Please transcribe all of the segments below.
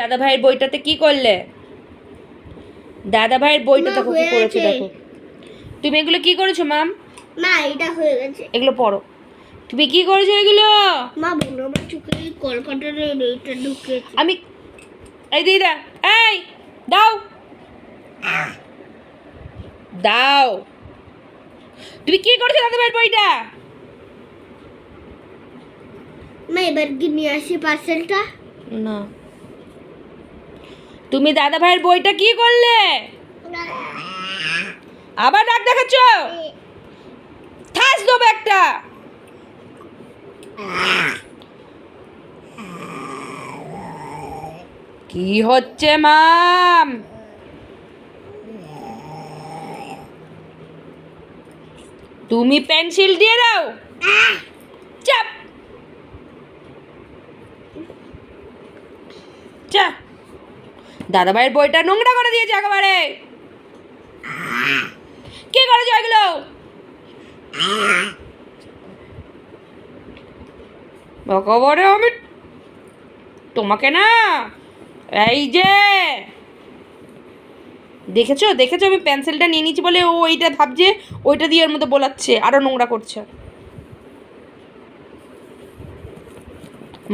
দাদা ভাইয়ের বইটাতে কি করলে? দাদা ভাইয়ের বইটা দেখো কি করেছে দেখো। তুমি এগুলো কি করেছ মাম? মা এটা হয়ে গেছে। এগুলো পড়ো। তুমি কি করেছ এগুলো? মা বলো আমার চোখে কলকাতার এটা ঢুকেছে। আমি এই দিদা এই দাও। দাও। তুমি কি করেছ দাদা ভাইয়ের বইটা? মা এবার কি নিয়ে আসি পার্সেলটা না। তুমি দাদা ভাইয়ের বইটা কি করলে? আবার ডাক দেখাচ্ছ? থাস দেবো একটা। কি হচ্ছে মাম? তুমি পেন্সিল দিয়ে দাও। চাপ। দাদা ভাইয়ের বইটা নোংরা করে দিয়েছে একেবারে। কি করেছ এগুলো একেবারে আমি তোমাকে না, এই যে দেখেছ? দেখেছ? আমি পেন্সিলটা নিয়ে নিচ্ছি বলে ও ওইটা ভাবছে, ওইটা দিয়ে ওর মধ্যে বোলাচ্ছে, আরও নোংরা করছে।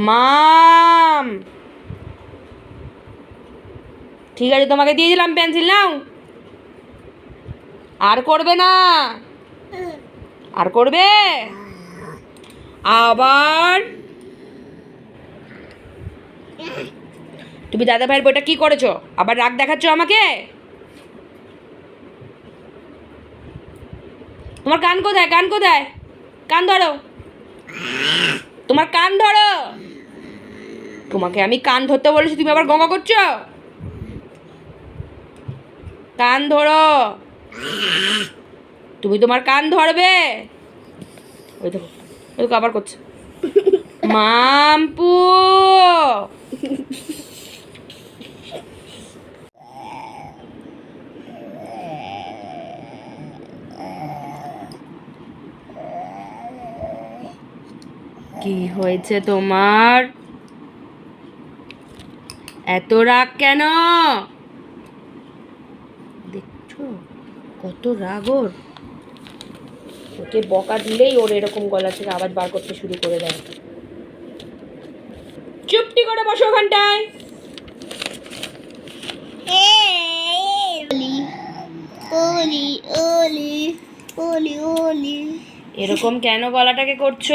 মাম! ঠিক আছে, তোমাকে দিয়ে দিলাম পেন্সিল নাও। আর করবে না। আর করবে? আবার? তুমি দাদা ভাইয়ের বইটা কি করেছ? আবার রাগ দেখাচ্ছ আমাকে? তোমার কান কোথায়? কান কোথায়? কান ধরো। তোমার কান ধরো। তোমাকে আমি কান ধরতে বলেছি, তুমি আবার গঙ্গা করছ? কান ধরো। তুমি তোমার কান ধরবে? ওই দেখো ওই দেখো আবার করছে। মাম্পু। কি হয়েছে তোমার? এত রাগ কেন? দেখছ কত রাগ ওর ওকে বকা দিলেই ওর এরকম গলা থেকে আওয়াজ বার করতে শুরু করে দেয় চুপটি করে বসো ওখানটায় এরকম কেন গলাটাকে করছ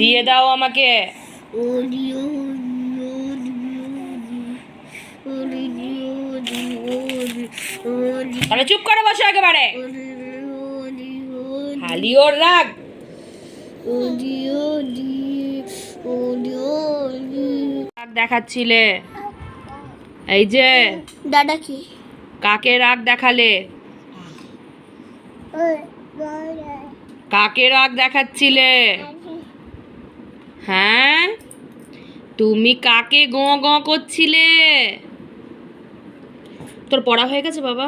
দিয়ে দাও আমাকে তাহলে চুপ করে বসো একেবারে। খালি ওর রাগ। দেখাচ্ছিলে। এই যে দাদা কি? কাকে রাগ দেখালে? কাকে রাগ দেখাচ্ছিলে? হ্যাঁ? তুমি কাকে গো গো করছিলে? তোর পড়া হয়ে গেছে বাবা?